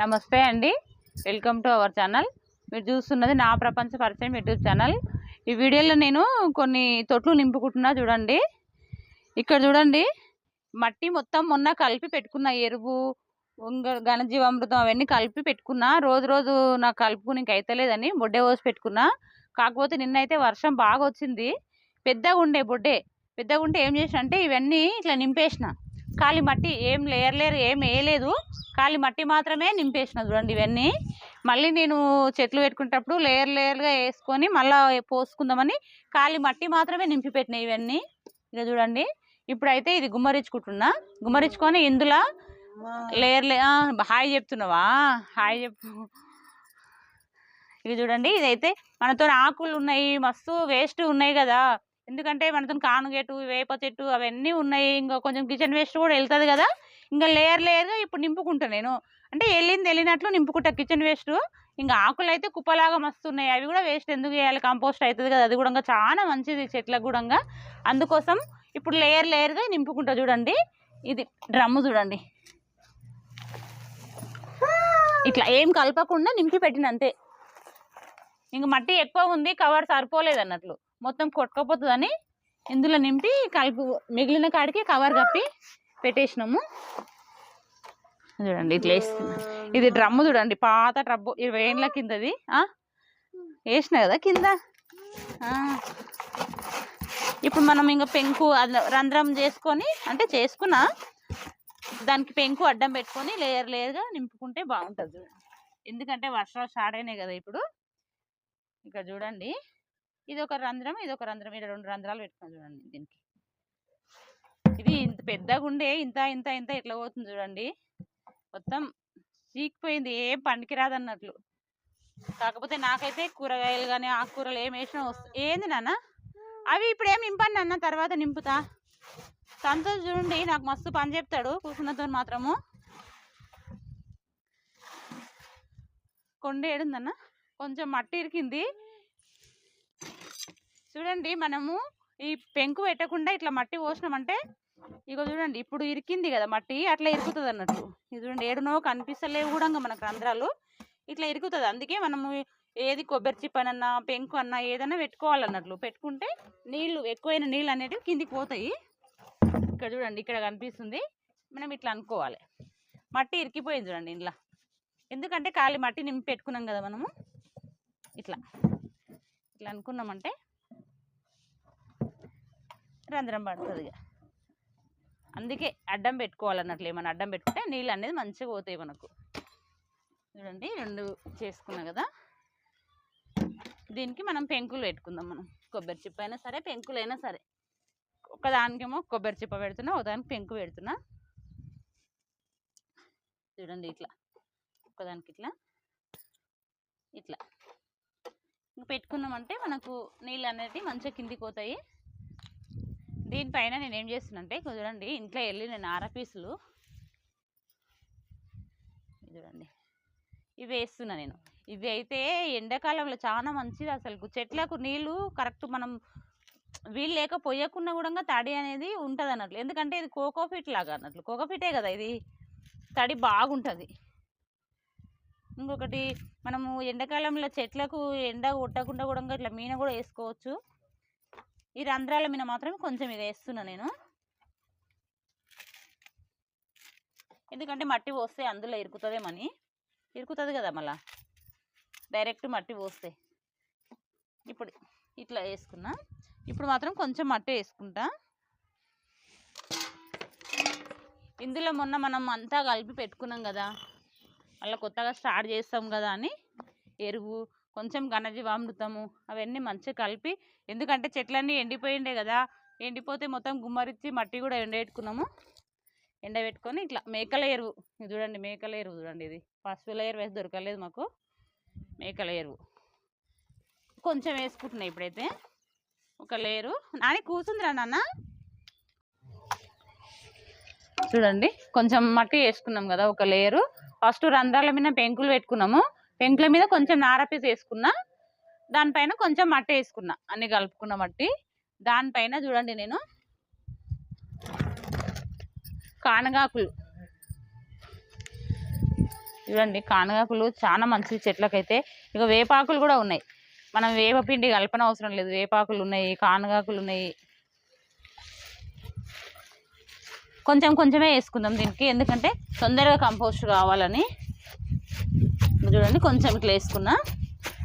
నమస్తే అండి. Welcome to our channel మీరు చూస్తున్నది నా ప్రపంచ పరిచయం యూట్యూబ్ ఛానల్ ఈ వీడియోలో నేను కొన్ని తొట్లు నింపుకుంటున్నా చూడండి. ఇక్కడ చూడండి. మట్టి మొత్తం మొన్న కలిపి పెట్టుకున్న ఎరువు ఘనజీవామృతం అవన్నీ కలిపి పెట్టుకున్నా రోజు రోజు నాకు కలుపుకుని ఇంక అయితలేదని బొడ్డే పోసి పెట్టుకున్నా. కాకపోతే నిన్నైతే వర్షం బాగా వచ్చింది. పెద్దగా ఉండే బొడ్డే. పెద్దగా ఉంటే ఏం చేసిన అంటే ఇవన్నీ ఇట్లా నింపేసిన. ఖాళీ మట్టి ఏం లేయర్ లేయర్ ఏం వేయలేదు. ఖాళీ మట్టి మాత్రమే నింపేసిన చూడండి ఇవన్నీ. మళ్ళీ నేను చెట్లు పెట్టుకునేటప్పుడు లేయర్ లేయర్గా వేసుకొని మళ్ళీ పోసుకుందామని ఖాళీ మట్టి మాత్రమే నింపి పెట్టినాయి ఇవన్నీ. ఇక చూడండి. ఇప్పుడైతే ఇది గుమ్మరించుకుంటున్నా. గుమ్మరించుకొని ఇందులో లేయర్ లే హాయ్ చెప్తున్నావా? హాయ్ చెప్పు. ఇది చూడండి. ఇదైతే మనతో ఆకులు ఉన్నాయి మస్తు వేస్ట్ ఉన్నాయి కదా. ఎందుకంటే మనతో కానుగేటు వేప చెట్టు అవన్నీ ఉన్నాయి. ఇంకా కొంచెం కిచెన్ వేస్ట్ కూడా వెళ్తుంది కదా. ఇంకా లేయర్ లేయర్గా ఇప్పుడు నింపుకుంటా నేను. అంటే వెళ్ళింది వెళ్ళినట్లు నింపుకుంటా కిచెన్ వేస్ట్ ఇంకా ఆకులు అయితే కుప్పలాగా మస్తున్నాయి. అవి కూడా వేస్ట్ ఎందుకు చేయాలి? కంపోస్ట్ అవుతుంది కదా. అది కూడా ఇంకా చాలా మంచిది చెట్లకు కూడా అందుకోసం ఇప్పుడు లేయర్ లేయర్గా నింపుకుంటా చూడండి. ఇది డ్రమ్ము చూడండి. ఇట్లా ఏం కలపకుండా నింపి పెట్టిన అంతే. ఇంక మట్టి ఎక్కువ ఉంది కవర్ సరిపోలేదు అన్నట్లు మొత్తం కొట్టుకపోతుందని ఇందులో నింపి కలుపు మిగిలిన కాడికి కవర్ కప్పి పెట్టేసినాము. చూడండి ఇట్లా వేస్తున్నా. ఇది డ్రమ్ము చూడండి పాత డ్రబ్బు ఇరవై ఏళ్ళ కిందది. వేసిన కదా కింద? ఇప్పుడు మనం ఇంకా పెంకు రంధ్రం చేసుకొని అంటే చేసుకున్నా దానికి పెంకు అడ్డం పెట్టుకొని లేయర్ లేయర్గా నింపుకుంటే బాగుంటుంది ఎందుకంటే వర్షాలు స్టార్ట్ అయినాయి కదా ఇప్పుడు. ఇక చూడండి. ఇది ఒక రంధ్రం ఇది ఒక రంధ్రం. ఇక్కడ రెండు రంధ్రాలు పెట్టుకుని చూడండి దీనికి. ఇది ఇంత పెద్దగా ఉండే ఇంత ఇంత ఇంత ఇట్లా పోతుంది చూడండి. మొత్తం చీకిపోయింది ఏం పనికిరాదు అన్నట్లు కాకపోతే నాకైతే కూరగాయలు కానీ ఆకుకూరలు ఏం వేసినా వస్తాయి ఏంది నాన్న? అవి ఇప్పుడు ఏం నింపండి అన్న తర్వాత నింపుతా. సంతోష్ చూడండి నాకు మస్తు పని చెప్తాడు. కూర్చున్నతో మాత్రము. కొండ ఏడుందన్న కొంచెం మట్టి ఇరికింది. చూడండి మనము ఈ పెంకు పెట్టకుండా ఇట్లా మట్టి పోసినామంటే ఇక చూడండి ఇప్పుడు ఇరికింది కదా మట్టి అట్లా ఇరుకుతుంది అన్నట్టు. ఇది చూడండి ఏడునో కనిపిస్తలేవు కూడా ఇంకా మనకు రంధ్రాలు. ఇట్లా ఇరుకుతుంది. అందుకే మనము ఏది కొబ్బరి చిప్పనన్నా పెంకు అన్నా ఏదన్నా పెట్టుకోవాలన్నట్లు. పెట్టుకుంటే నీళ్ళు ఎక్కువైన నీళ్ళు అనేటివి కిందికి పోతాయి. ఇక్కడ చూడండి ఇక్కడ కనిపిస్తుంది. మనం ఇట్లా అనుకోవాలి. మట్టి ఇరికిపోయింది చూడండి ఇంట్లో ఎందుకంటే ఖాళీ మట్టి నింపి పెట్టుకున్నాం కదా మనము. ఇట్లా. ఇట్లా అనుకున్నామంటే రంధ్రం పడుతుంది ఇక అందుకే అడ్డం పెట్టుకోవాలన్నట్లు ఏమైనా అడ్డం పెట్టుకుంటే నీళ్ళు అనేది మంచిగా పోతాయి మనకు. చూడండి రెండు చేసుకున్నాం కదా. దీనికి మనం పెంకులు పెట్టుకుందాం మనం. కొబ్బరి చిప్ప అయినా సరే పెంకులైనా సరే. ఒకదానికేమో కొబ్బరి చిప్ప పెడుతున్నా ఒకదానికి పెంకు పెడుతున్నా. చూడండి ఇట్లా. ఒకదానికి ఇట్లా. ఇట్లా. ఇంక పెట్టుకున్నామంటే మనకు నీళ్ళు అనేది మంచిగా కిందికి పోతాయి. దీనిపైన నేను ఏం చేస్తున్నంటే చూడండి ఇంట్లో వెళ్ళి నేను ఆర పీసులు చూడండి ఇవి వేస్తున్నా నేను. ఇవి అయితే ఎండాకాలంలో చాలా మంచిది అసలు. చెట్లకు నీళ్ళు కరెక్ట్ మనం వీలు లేక పోయకుండా కూడా తడి అనేది ఉంటుంది అన్నట్లు. ఎందుకంటే ఇది కోకోఫిట్ లాగా అన్నట్లు. కోకోఫిటే కదా ఇది. తడి బాగుంటుంది. ఇంకొకటి మనము ఎండాకాలంలో చెట్లకు ఎండ కొట్టకుండా కూడా ఇట్లా మీన కూడా వేసుకోవచ్చు. ఈ రంధ్రాల మీద మాత్రమే కొంచెం ఇది వేస్తున్నా నేను. ఎందుకంటే మట్టి పోస్తే అందులో ఇరుకుతుందేమని ఇరుకుతుంది కదా మళ్ళా. డైరెక్ట్ మట్టి పోస్తే. ఇప్పుడు ఇట్లా వేసుకున్నా. ఇప్పుడు మాత్రం కొంచెం మట్టి వేసుకుంటా. ఇందులో మొన్న మనం అంతా కలిపి పెట్టుకున్నాం కదా. మళ్ళీ కొత్తగా స్టార్ట్ చేస్తాం కదా అని. ఎరువు కొంచెం ఘనజీవామృతము అవన్నీ మంచిగా కలిపి ఎందుకంటే చెట్లన్నీ ఎండిపోయిండే కదా ఎండిపోతే మొత్తం గుమ్మరిచ్చి మట్టి కూడా ఎండబెట్టుకున్నాము. ఎండబెట్టుకొని ఇట్లా మేకల ఎరువు. చూడండి మేకల ఎరువు చూడండి ఇది. పశువుల ఎరువు వేసి దొరకలేదు మాకు. మేకల ఎరువు. కొంచెం వేసుకుంటున్నాయి ఇప్పుడైతే. ఒక లేరు. నాని కూర్చుందిరా నాన్న. చూడండి కొంచెం మట్టి వేసుకున్నాం కదా ఒక లేయరు ఫస్ట్ రంధ్రాల మీద పెంకులు పెట్టుకున్నాము. పెంకుల మీద కొంచెం నారపీస్ వేసుకున్నా దానిపైన కొంచెం మట్టి వేసుకున్నా. అన్ని కలుపుకున్న మట్టి. దానిపైన చూడండి నేను కానగాకులు. చూడండి కానగాకులు చాలా మంచిది చెట్లకైతే. ఇక వేపాకులు కూడా ఉన్నాయి. మనం వేపపిండి కలపన అవసరం లేదు. వేపాకులు ఉన్నాయి కానగాకులు ఉన్నాయి. కొంచెం కొంచెమే వేసుకుందాం దీనికి. ఎందుకంటే తొందరగా కంపోస్ట్ కావాలని చూడండి కొంచెం ఇట్లా వేసుకున్నా.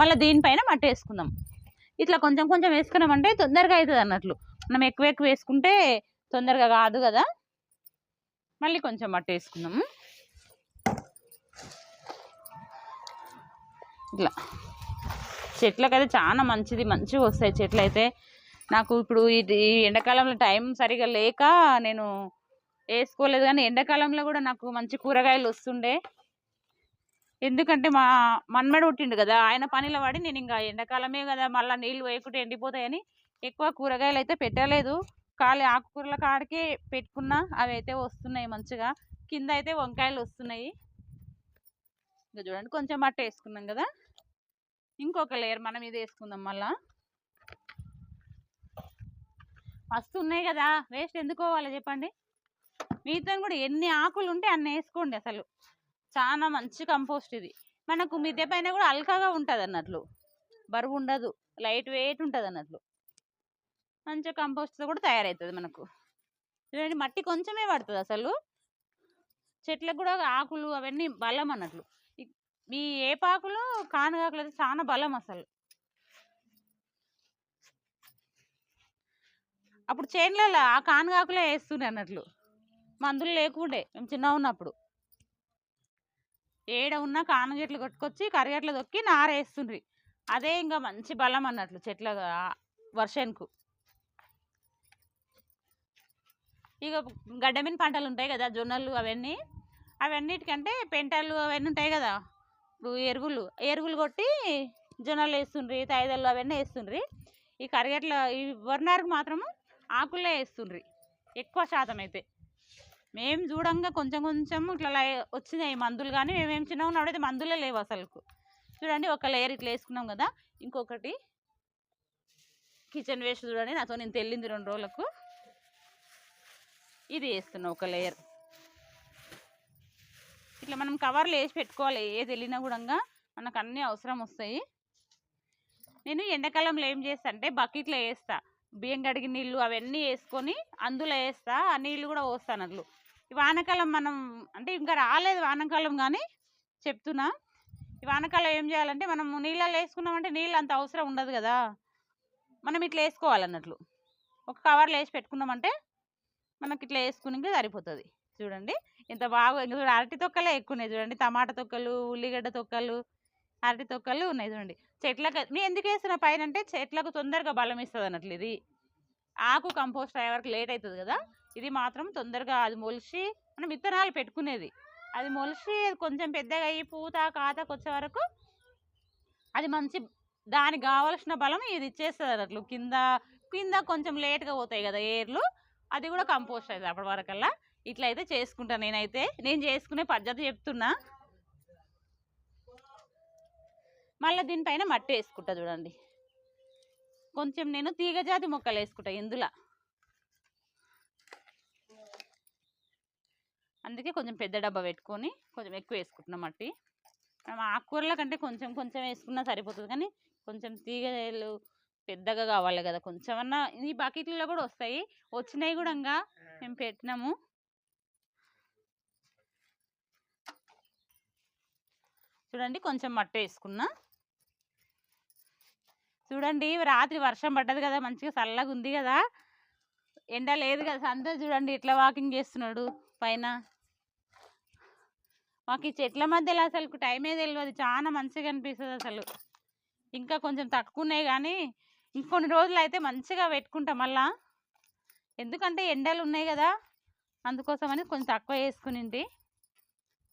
మళ్ళీ దీనిపైన మట్టి వేసుకుందాం. ఇట్లా కొంచెం కొంచెం వేసుకున్నామంటే తొందరగా అవుతుంది అన్నట్లు. మనం ఎక్కువ ఎక్కువ వేసుకుంటే తొందరగా కాదు కదా. మళ్ళీ కొంచెం మట్టి వేసుకుందాము ఇట్లా. చెట్లకైతే చాలా మంచిది మంచిగా వస్తాయి చెట్లు అయితే. నాకు ఇప్పుడు ఇది ఈ ఎండాకాలంలో టైం సరిగా లేక నేను వేసుకోలేదు కానీ ఎండాకాలంలో కూడా నాకు మంచి కూరగాయలు వస్తుండే. ఎందుకంటే మా మన్మడు పుట్టిండు కదా ఆయన పనిలో పడి నేను ఇంకా ఎండాకాలమే కదా మళ్ళీ నీళ్ళు వేయకుంటే ఎండిపోతాయని ఎక్కువ కూరగాయలు అయితే పెట్టలేదు. ఖాళీ ఆకుకూరల కాడికి పెట్టుకున్నా అవి అయితే వస్తున్నాయి మంచిగా. కింద అయితే వంకాయలు వస్తున్నాయి. ఇంకా చూడండి కొంచెం మట్టి వేసుకున్నాం కదా. ఇంకొక లేయర్ మనం ఇది వేసుకుందాం మళ్ళా. మస్తు ఉన్నాయి కదా వేస్ట్ ఎందుకోవాలి చెప్పండి? మిగతా కూడా ఎన్ని ఆకులు ఉంటే అన్ని వేసుకోండి అసలు. చాలా మంచి కంపోస్ట్ ఇది. మనకు మిద్దె పైన కూడా అల్కాగా ఉంటుంది అన్నట్లు బరువు ఉండదు లైట్ వెయిట్ ఉంటుంది అన్నట్లు మంచిగా కంపోస్ట్తో కూడా తయారవుతుంది మనకు. చూడండి మట్టి కొంచెమే పడుతుంది అసలు. చెట్లకు కూడా ఆకులు అవన్నీ బలం అన్నట్లు. ఈ- ఏపాకులు కానగాకులు అయితే చాలా బలం అసలు. అప్పుడు చేన్లలో ఆ కానగాకులే వేస్తుండే అన్నట్లు. మందులు లేకుండే. మేము చిన్న ఉన్నప్పుడు. ఏడ ఉన్న కాన చెట్లు కొట్టుకొచ్చి కరిగట్లు తొక్కి నార వేస్తుండ్రి అదే ఇంకా మంచి బలం అన్నట్లు చెట్ల వర్షంకు ఇక గడ్డమిన పంటలు ఉంటాయి కదా జొన్నలు అవన్నీ. అవన్నిటికంటే పెంటలు అవన్నీ ఉంటాయి కదా ఇప్పుడు ఎరువులు. ఎరువులు కొట్టి జొన్నలు వేస్తుండ్రి తైదలు అవన్నీ వేస్తుండ్రి. ఈ కరిగట్ల ఈ వరినారుకు మాత్రము ఆకులే వేస్తుండ్రి. ఎక్కువ శాతం అయితే. మేము చూడంగా కొంచెం కొంచెం ఇట్లా వచ్చినాయి మందులు కానీ మేమేం చిన్నగా ఉన్నప్పుడైతే మందులే లేవు అసలుకు. చూడండి ఒక లేయర్ ఇట్లా వేసుకున్నాం కదా ఇంకొకటి కిచెన్ వేస్ట్ చూడండి నాతో నేను తెల్లింది రెండు రోజులకు. ఇది వేస్తున్నాం ఒక లేయర్. ఇట్లా మనం కవర్లు వేసి పెట్టుకోవాలి ఏది వెళ్ళినా కూడా మనకు అన్నీ అవసరం వస్తాయి. నేను ఎండాకాలంలో ఏం చేస్తా అంటే బకెట్లో వేస్తా. బియ్యం కడిగి నీళ్ళు అవన్నీ వేసుకొని అందులో వేస్తా ఆ నీళ్ళు కూడా పోస్తాను అట్లు వానాకాలం మనం అంటే ఇంకా రాలేదు వానాకాలం కానీ చెప్తున్నా. ఈ వానకాలం ఏం చేయాలంటే మనం నీళ్ళలో వేసుకున్నామంటే నీళ్ళు అంత అవసరం ఉండదు కదా! మనం ఇట్లా వేసుకోవాలన్నట్లు. ఒక కవర్లో వేసి పెట్టుకున్నామంటే మనకి ఇట్లా వేసుకుని సరిపోతుంది. చూడండి. ఇంత బాగా ఇంకా చూడండి అరటి తొక్కలే ఎక్కువ ఉన్నాయి చూడండి. టమాటా తొక్కలు ఉల్లిగడ్డ తొక్కలు అరటి తొక్కలు ఉన్నాయి చూడండి. చెట్లకు నేను ఎందుకు వేసిన పైన అంటే చెట్లకు తొందరగా బలం ఇస్తుంది అన్నట్లు ఇది. ఆకు కంపోస్ట్ అయ్యే వరకు లేట్ అవుతుంది కదా! ఇది మాత్రం తొందరగా అది మొలిచి మనం విత్తనాలు పెట్టుకునేది. అది మొలిచి అది కొంచెం పెద్దగా అయ్యి పూత కాతకు వచ్చే వరకు అది మంచి దానికి కావలసిన బలం ఇది ఇచ్చేస్తుంది అన్నట్లు కింద కింద కొంచెం లేట్గా పోతాయి కదా ఏర్లు అది కూడా కంపోస్ట్ అవుతుంది అప్పటి వరకల్లా. ఇట్లా అయితే చేసుకుంటాను నేనైతే. నేను చేసుకునే పద్ధతి చెప్తున్నా. మళ్ళీ దీనిపైన మట్టి వేసుకుంటా చూడండి. కొంచెం నేను తీగజాతి మొక్కలు వేసుకుంటా ఇందులో. అందుకే కొంచెం పెద్ద డబ్బా పెట్టుకొని కొంచెం ఎక్కువ వేసుకుంటున్నాం మట్టి మనం ఆకుకూరల కంటే కొంచెం కొంచెం వేసుకున్నా సరిపోతుంది. కానీ కొంచెం తీగలు పెద్దగా కావాలి కదా. కొంచెం అన్నా ఈ బకెట్లలో కూడా వస్తాయి. వచ్చినాయి కూడా ఇంకా మేము పెట్టినాము. చూడండి కొంచెం మట్టి వేసుకున్నా. చూడండి రాత్రి వర్షం పడ్డది కదా. మంచిగా చల్లగా ఉంది కదా. ఎండ లేదు కదా. అందరు చూడండి ఎట్లా వాకింగ్ చేస్తున్నాడు పైన. మాకు ఈ చెట్ల మధ్యలో అసలు టైమే తెలియదు చాలా మంచిగా అనిపిస్తుంది అసలు. ఇంకా కొంచెం తక్కువ ఉన్నాయి కానీ ఇంకొన్ని రోజులు అయితే మంచిగా పెట్టుకుంటాం మళ్ళా. ఎందుకంటే ఎండలు ఉన్నాయి కదా అందుకోసమని కొంచెం తక్కువ వేసుకునింది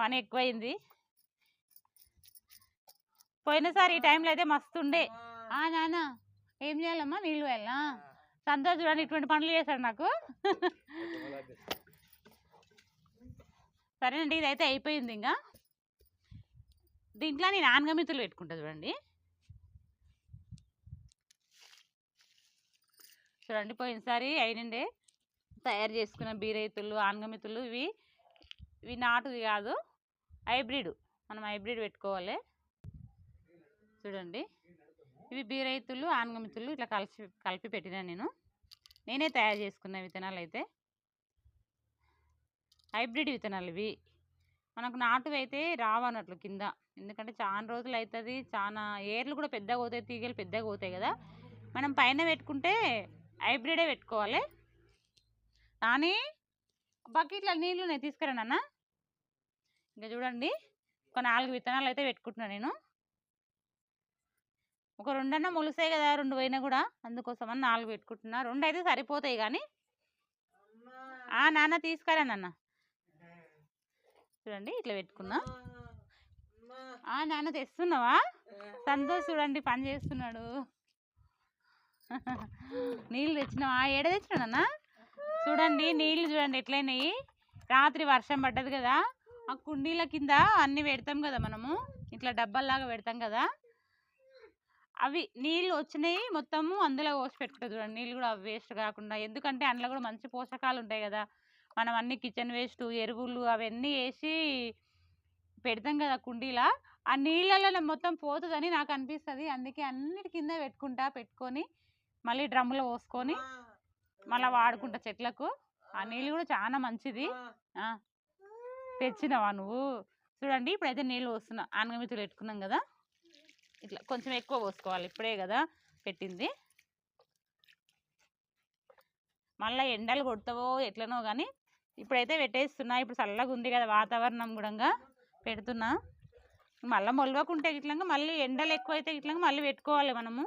పని ఎక్కువైంది. పోయినసారి ఈ టైంలో అయితే మస్తు ఉండే ఆ నాన్న ఏం చేయాలమ్మా నీళ్ళు వెళ్ళా? సంతోష్ చూడండి ఇటువంటి పనులు చేశాడు నాకు. సరేనండి ఇదైతే అయిపోయింది ఇంకా దీంట్లో నేను ఆనగమితులు పెట్టుకుంటా చూడండి. చూడండి పోయినసారి అయినండి తయారు చేసుకున్న బీరైతులు ఆనగమితులు ఇవి ఇవి నాటుది కాదు హైబ్రిడ్. మనం హైబ్రిడ్ పెట్టుకోవాలి. చూడండి ఇవి బీరైతులు ఆనగమితులు ఇట్లా కలిసి కలిపి పెట్టినా నేను. నేనే తయారు చేసుకున్న విత్తనాలు అయితే హైబ్రిడ్ విత్తనాలు ఇవి. మనకు నాటు అయితే రావన్నట్లు కింద. ఎందుకంటే చాలా రోజులు అవుతుంది చాలా ఏర్లు కూడా పెద్దగా పోతాయి తీగలు పెద్దగా పోతాయి కదా. మనం పైన పెట్టుకుంటే హైబ్రిడే పెట్టుకోవాలి. కానీ బకెట్లో నీళ్ళు నేను తీసుకురా నాన్న. ఇంకా చూడండి ఒక నాలుగు విత్తనాలు అయితే పెట్టుకుంటున్నాను నేను. ఒక రెండన్నా మొలుస్తాయి కదా రెండు పోయినా కూడా. అందుకోసమని నాలుగు పెట్టుకుంటున్నా. రెండు అయితే సరిపోతాయి కానీ. నాన్న తీసుకురా నాన్న. చూడండి ఇట్లా పెట్టుకున్నా. ఆ నాన్న తెస్తున్నావా? సంతోష్ చూడండి పని చేస్తున్నాడు. నీళ్ళు తెచ్చినావా? ఏడ తెచ్చినావు నాన్న చూడండి నీళ్ళు చూడండి ఎట్లయినాయి. రాత్రి వర్షం పడ్డది కదా ఆ కుండీల కింద అన్ని పెడతాం కదా మనము. ఇట్లా డబ్బాల్లాగా పెడతాం కదా. అవి నీళ్ళు వచ్చినాయి మొత్తము అందులో పోసి పెట్టుకుంటుంది చూడండి. నీళ్ళు కూడా వేస్ట్ కాకుండా. ఎందుకంటే అందులో కూడా మంచి పోషకాలు ఉంటాయి కదా. మనం అన్ని కిచెన్ వేస్ట్ ఎరువులు అవన్నీ వేసి పెడతాం కదా కుండీలా. ఆ నీళ్ళలో మొత్తం పోతుందని నాకు అనిపిస్తుంది. అందుకే అన్నిటి కింద పెట్టుకుంటా పెట్టుకొని మళ్ళీ డ్రమ్ములో పోసుకొని మళ్ళీ వాడుకుంటా చెట్లకు. ఆ నీళ్ళు కూడా చాలా మంచిది. తెచ్చినావా నువ్వు? చూడండి ఇప్పుడైతే నీళ్ళు పోస్తున్నా. ఆనగమితులు పెట్టుకున్నాం కదా. ఇట్లా కొంచెం ఎక్కువ పోసుకోవాలి. ఇప్పుడే కదా పెట్టింది. మళ్ళీ ఎండలు కొడతావో ఎట్లనో కానీ ఇప్పుడైతే పెట్టేస్తున్నా. ఇప్పుడు చల్లగా ఉంది కదా వాతావరణం కూడా పెడుతున్నా. మళ్ళీ మొలవకుంటే ఇట్లంగా మళ్ళీ ఎండలు ఎక్కువైతే ఇట్లంగా మళ్ళీ పెట్టుకోవాలి మనము.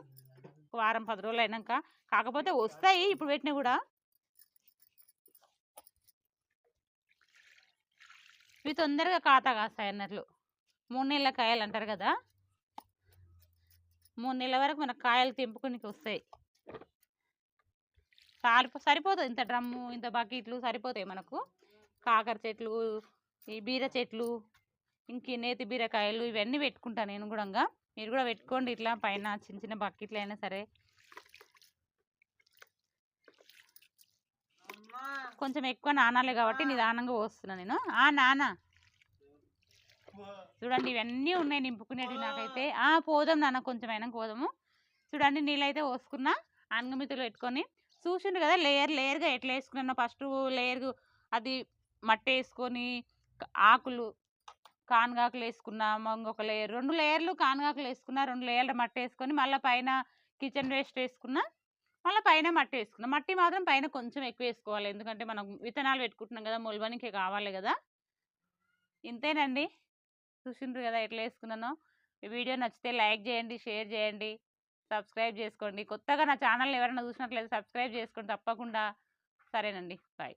ఒక వారం పది రోజులు అయినాక. కాకపోతే వస్తాయి ఇప్పుడు పెట్టినా కూడా. ఇవి తొందరగా ఖాతా కాస్తాయి అన్నట్లు. మూడు నెలల కాయలు అంటారు కదా. మూడు నెలల వరకు మనకు కాయలు తెంపుకునికి వస్తాయి. సరిపో సరిపోతుంది ఇంత డ్రమ్ము ఇంత బకెట్లు సరిపోతాయి మనకు. కాకర చెట్లు ఈ బీర చెట్లు ఇంక నేతి బీరకాయలు ఇవన్నీ పెట్టుకుంటాను నేను కూడా మీరు కూడా పెట్టుకోండి ఇట్లా పైన చిన్న చిన్న బకెట్లు అయినా సరే. కొంచెం ఎక్కువ నానాలే కాబట్టి నిదానంగా పోస్తున్నా నేను. ఆ నాన్న చూడండి ఇవన్నీ ఉన్నాయి నింపుకునేవి నాకైతే. ఆ పోదాం నాన్న కొంచెం అయినా పోదాము. చూడండి నీళ్ళైతే పోసుకున్నా. అనగమితులు పెట్టుకొని చూసిండ్రు కదా లేయర్ లేయర్గా ఎట్లా వేసుకున్నాను ఫస్ట్ లేయర్ అది మట్టి వేసుకొని ఆకులు కానగాకులు వేసుకున్నా ఇంకొక లేయర్ రెండు లేయర్లు కానగాకులు వేసుకున్నా రెండు లేయర్లు మట్టి వేసుకొని మళ్ళీ పైన కిచెన్ వేస్ట్ వేసుకున్నా మళ్ళీ పైన మట్టి వేసుకున్నా. మట్టి మాత్రం పైన కొంచెం ఎక్కువ వేసుకోవాలి. ఎందుకంటే మనం విత్తనాలు పెట్టుకుంటున్నాం కదా మొలవనికి కావాలి కదా. ఇంతేనండి. చూసిండ్రు కదా ఎట్లా వేసుకున్నానో. ఈ వీడియో నచ్చితే లైక్ చేయండి షేర్ చేయండి. సబ్స్క్రైబ్ చేసుకోండి. కొత్తగా నా ఛానల్ ఎవరైనా చూసినట్లయితే సబ్స్క్రైబ్ చేసుకోండి. తప్పకుండా. సరేనండి. బాయ్.